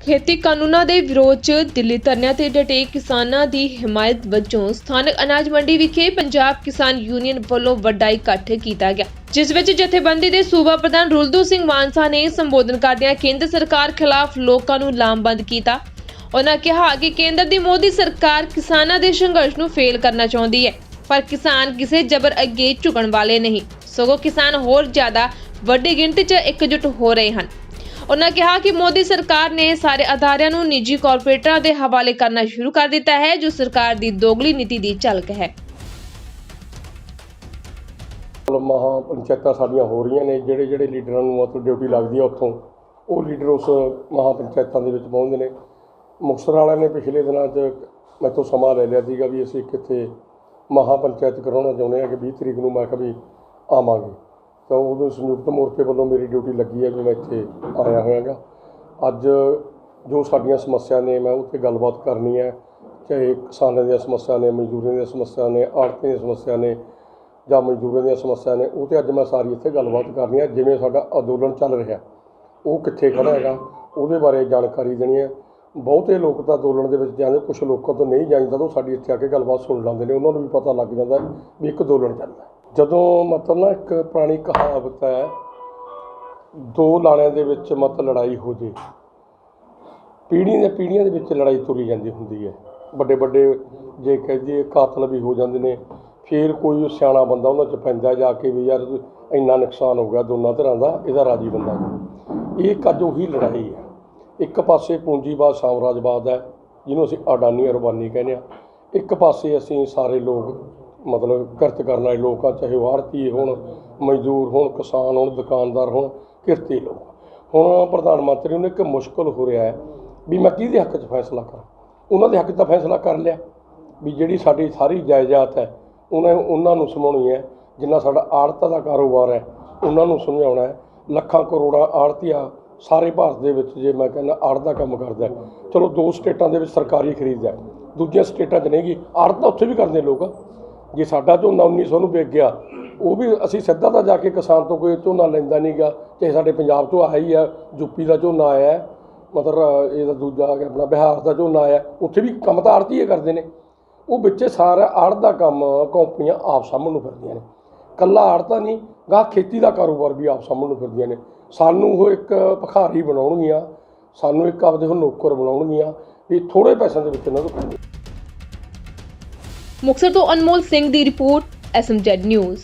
ਖੇਤੀ ਕਾਨੂੰਨਾਂ ਦੇ ਵਿਰੋਧ 'ਚ ਦਿੱਲੀ ਧਰਨਿਆਂ ਤੇ ਡਟੇ ਕਿਸਾਨਾਂ ਦੀ ਹਮਾਇਤ ਵਜੋਂ ਸਥਾਨਕ ਅਨਾਜ ਮੰਡੀ ਵਿਖੇ ਪੰਜਾਬ ਕਿਸਾਨ ਯੂਨੀਅਨ ਵੱਲੋਂ ਵੱਡਾ ਇਕੱਠ ਕੀਤਾ ਗਿਆ, ਜਿਸ ਵਿੱਚ ਜਥੇਬੰਦੀ ਦੇ ਸੂਬਾ ਪ੍ਰਧਾਨ ਰੁਲਦੂ ਸਿੰਘ ਮਾਨਸਾ ਨੇ ਸੰਬੋਧਨ ਕਰਦਿਆਂ ਕੇਂਦਰ ਸਰਕਾਰ ਖਿਲਾਫ ਲੋਕਾਂ ਨੂੰ ਲਾਮਬੰਦ ਕੀਤਾ। ਉਹਨਾਂ ਕਿਹਾ ਕਿ ਕੇਂਦਰ ਦੀ ਮੋਦੀ ਸਰਕਾਰ ਕਿਸਾਨਾਂ ਦੇ ਸੰਘਰਸ਼ ਨੂੰ ਫੇਲ ਕਰਨਾ ਚਾਹੁੰਦੀ ਹੈ, ਪਰ ਕਿਸਾਨ ਕਿਸੇ ਜ਼ਬਰ ਅੱਗੇ ਝੁਕਣ ਵਾਲੇ ਨਹੀਂ। ਸਗੋਂ ਕਿਸਾਨ ਹੋਰ ਜ਼ਿਆਦਾ ਵੱਡੀ ਗਿਣਤੀ 'ਚ ਇਕਜੁੱਟ ਹੋ ਰਹੇ ਹਨ। ਉਹਨਾਂ ਕਿਹਾ ਕਿ ਮੋਦੀ ਸਰਕਾਰ ਨੇ ਸਾਰੇ ਅਦਾਰਿਆਂ ਨੂੰ ਨਿੱਜੀ ਕਾਰਪੋਰੇਟਰਾਂ ਦੇ ਹਵਾਲੇ ਕਰਨਾ ਸ਼ੁਰੂ ਕਰ ਦਿੱਤਾ ਹੈ, ਜੋ ਸਰਕਾਰ ਦੀ ਦੋਗਲੀ ਨੀਤੀ ਦੀ ਝਲਕ ਹੈ। ਮਤਲਬ ਮਹਾ ਪੰਚਾਇਤਾਂ ਸਾਡੀਆਂ ਹੋ ਰਹੀਆਂ ਨੇ, ਜਿਹੜੇ ਜਿਹੜੇ ਲੀਡਰਾਂ ਨੂੰ ਮਤਲਬ ਡਿਊਟੀ ਲੱਗਦੀ ਹੈ ਉੱਥੋਂ, ਉਹ ਲੀਡਰ ਉਸ ਮਹਾ ਪੰਚਾਇਤਾਂ ਦੇ ਵਿੱਚ ਪਹੁੰਚਦੇ ਨੇ। ਮੁਕਤਸਰ ਵਾਲਿਆਂ ਨੇ ਪਿਛਲੇ ਦਿਨਾਂ 'ਚ ਮੈਥੋਂ ਸਮਾਂ ਲੈ ਲਿਆ ਸੀਗਾ ਵੀ ਅਸੀਂ ਕਿੱਥੇ ਮਹਾ ਪੰਚਾਇਤ ਕਰਾਉਣਾ ਚਾਹੁੰਦੇ ਹਾਂ ਕਿ 20 ਤਰੀਕ ਨੂੰ ਮੈਂ ਕਿਹਾ ਵੀ ਆਵਾਂਗੇ। ਤਾਂ ਉਦੋਂ ਸੰਯੁਕਤ ਮੋਰਚੇ ਵੱਲੋਂ ਮੇਰੀ ਡਿਊਟੀ ਲੱਗੀ ਹੈ ਵੀ ਮੈਂ ਇੱਥੇ ਆਇਆ ਹੋਇਆਗਾ। ਅੱਜ ਜੋ ਸਾਡੀਆਂ ਸਮੱਸਿਆ ਨੇ, ਮੈਂ ਉਹ ਗੱਲਬਾਤ ਕਰਨੀ ਹੈ। ਚਾਹੇ ਕਿਸਾਨਾਂ ਦੀਆਂ ਸਮੱਸਿਆ ਨੇ, ਮਜ਼ਦੂਰਾਂ ਦੀਆਂ ਸਮੱਸਿਆ ਨੇ ਆੜਤੀਆਂ ਦੀਆਂ ਸਮੱਸਿਆ ਨੇ ਜਾਂ ਮਜ਼ਦੂਰਾਂ ਦੀਆਂ ਸਮੱਸਿਆ ਨੇ, ਉਹ ਤੇ ਅੱਜ ਮੈਂ ਸਾਰੀ ਇੱਥੇ ਗੱਲਬਾਤ ਕਰਨੀ ਹੈ। ਜਿਵੇਂ ਸਾਡਾ ਅੰਦੋਲਨ ਚੱਲ ਰਿਹਾ, ਉਹ ਕਿੱਥੇ ਖੜਾ ਹੈਗਾ, ਉਹਦੇ ਬਾਰੇ ਜਾਣਕਾਰੀ ਦੇਣੀ ਹੈ। ਬਹੁਤੇ ਲੋਕ ਤਾਂ ਅੰਦੋਲਨ ਦੇ ਵਿੱਚ ਜਾਂਦੇ ਕੁਝ ਲੋਕਾਂ ਤੋਂ ਨਹੀਂ ਜਾਂਦਾ ਤਾਂ ਉਹ ਸਾਡੀ ਇੱਥੇ ਆ ਕੇ ਗੱਲਬਾਤ ਸੁਣ ਲੈਂਦੇ ਨੇ। ਉਹਨਾਂ ਨੂੰ ਵੀ ਪਤਾ ਲੱਗ ਜਾਂਦਾ ਵੀ ਇੱਕ ਅੰਦੋਲਨ ਚੱਲਦਾ ਜਦੋਂ ਮਤਲਬ ਨਾ ਇੱਕ ਪੁਰਾਣੀ ਕਹਾਵਤ ਹੈ, ਦੋ ਲਾਣਿਆਂ ਦੇ ਵਿੱਚ ਮਤ ਲੜਾਈ ਹੋ ਜੇ। ਪੀੜ੍ਹੀਆਂ ਦੇ ਪੀੜ੍ਹੀਆਂ ਦੇ ਵਿੱਚ ਲੜਾਈ ਤੁਰੀ ਜਾਂਦੀ ਹੁੰਦੀ ਹੈ। ਵੱਡੇ ਵੱਡੇ ਜੇ ਕਹਿ ਦਈਏ ਕਾਤਲ ਵੀ ਹੋ ਜਾਂਦੇ ਨੇ, ਫਿਰ ਕੋਈ ਸਿਆਣਾ ਬੰਦਾ ਉਹਨਾਂ 'ਚ ਪੈਂਦਾ ਜਾ ਕੇ ਵੀ ਯਾਰ ਇੰਨਾ ਨੁਕਸਾਨ ਹੋ ਗਿਆ ਦੋਨਾਂ ਧਿਰਾਂ ਦਾ, ਇਹਦਾ ਰਾਜੀ ਬੰਦਾ ਇਹ ਇੱਕ ਅੱਜ ਉਹੀ ਲੜਾਈ ਹੈ। ਇੱਕ ਪਾਸੇ ਪੂੰਜੀਵਾਦ ਸਾਮਰਾਜਵਾਦ ਹੈ, ਜਿਹਨੂੰ ਅਸੀਂ ਅਡਾਨੀ ਅਰਬਾਨੀ ਕਹਿੰਦੇ ਆ ਇੱਕ ਪਾਸੇ ਅਸੀਂ ਸਾਰੇ ਲੋਕ ਮਤਲਬ ਕਿਰਤ ਕਰਨ ਵਾਲੇ ਲੋਕ ਆ ਚਾਹੇ ਉਹ ਆੜਤੀ ਹੋਣ ਮਜ਼ਦੂਰ ਹੋਣ ਕਿਸਾਨ ਹੋਣ ਦੁਕਾਨਦਾਰ ਹੋਣ ਕਿਰਤੀ ਲੋਕ ਹੁਣ ਪ੍ਰਧਾਨ ਮੰਤਰੀ ਨੂੰ ਇੱਕ ਮੁਸ਼ਕਲ ਹੋ ਰਿਹਾ ਹੈ ਵੀ ਮੈਂ ਕਿਹਦੇ ਹੱਕ 'ਚ ਫੈਸਲਾ ਕਰਾਂ? ਉਹਨਾਂ ਦੇ ਹੱਕ 'ਚ ਤਾਂ ਫੈਸਲਾ ਕਰ ਲਿਆ ਵੀ ਜਿਹੜੀ ਸਾਡੀ ਸਾਰੀ ਜਾਇਦਾਦ ਹੈ ਉਹਨਾਂ ਉਹਨਾਂ ਨੂੰ ਸਮਝਾਉਣੀ ਹੈ ਜਿੰਨਾ ਸਾਡਾ ਆੜਤਾ ਦਾ ਕਾਰੋਬਾਰ ਹੈ ਉਹਨਾਂ ਨੂੰ ਸਮਝਾਉਣਾ ਹੈ। ਲੱਖਾਂ ਕਰੋੜਾਂ ਆੜ੍ਹਤੀਆ ਸਾਰੇ ਭਾਰਤ ਦੇ ਵਿੱਚ ਜੇ ਮੈਂ ਕਹਿੰਦਾ ਆੜ੍ਹ ਦਾ ਕੰਮ ਕਰਦਾ ਚਲੋ ਦੋ ਸਟੇਟਾਂ ਦੇ ਵਿੱਚ ਸਰਕਾਰੀ ਖਰੀਦਦਾ ਹੈ, ਦੂਜੀਆਂ ਸਟੇਟਾਂ 'ਚ ਨਹੀਂ ਗੀ ਆੜ੍ਹ ਤਾਂ ਉੱਥੇ ਵੀ ਕਰਦੇ ਲੋਕ ਜੇ ਸਾਡਾ ਝੋਨਾ 1900 ਨੂੰ ਵਿਕ ਗਿਆ, ਉਹ ਵੀ ਅਸੀਂ ਸਿੱਧਾ ਤਾਂ ਜਾ ਕੇ ਕਿਸਾਨ ਤੋਂ ਕੋਈ ਝੋਨਾ ਲੈਂਦਾ ਨਹੀਂਗਾ ਚਾਹੇ ਸਾਡੇ ਪੰਜਾਬ ਤੋਂ ਆਇਆ ਹੀ ਆ, ਯੂਪੀ ਦਾ ਝੋਨਾ ਆਇਆ, ਮਤਲਬ ਇਹਦਾ ਦੂਜਾ ਆ ਗਿਆ, ਆਪਣਾ ਬਿਹਾਰ ਦਾ ਝੋਨਾ ਆਇਆ, ਉੱਥੇ ਵੀ ਕੰਮ ਤਾਂ ਆੜ੍ਹਤੀਏ ਕਰਦੇ ਨੇ। ਉਹ ਵਿੱਚੇ ਸਾਰਾ ਆੜ ਦਾ ਕੰਮ ਕੰਪਨੀਆਂ ਆਪ ਸਾਹਮਣ ਨੂੰ ਫਿਰਦੀਆਂ ਨੇ। ਕੱਲਾ ਤਾਂ ਨਹੀਂ ਗਾ ਖੇਤੀ ਦਾ ਕਾਰੋਬਾਰ ਵੀ ਆਪ ਸਾਂਭਣ ਨੂੰ ਫਿਰਦੀਆਂ ਨੇ। ਸਾਨੂੰ ਉਹ ਇੱਕ ਭਖਾਰੀ ਬਣਾਉਣਗੀਆਂ, ਸਾਨੂੰ ਇੱਕ ਆਪਦੇ ਉਹ ਨੌਕਰ ਬਣਾਉਣਗੀਆਂ, ਵੀ ਥੋੜੇ ਪੈਸਿਆਂ ਦੇ ਵਿੱਚ ਇਹਨਾਂ ਤੋਂ ਕੰਮ ਮੁਕਤਸਰ ਤੋਂ ਅਨਮੋਲ ਸਿੰਘ ਦੀ ਰਿਪੋਰਟ ਐਸਐਮਜੈਡ ਨਿਊਜ਼।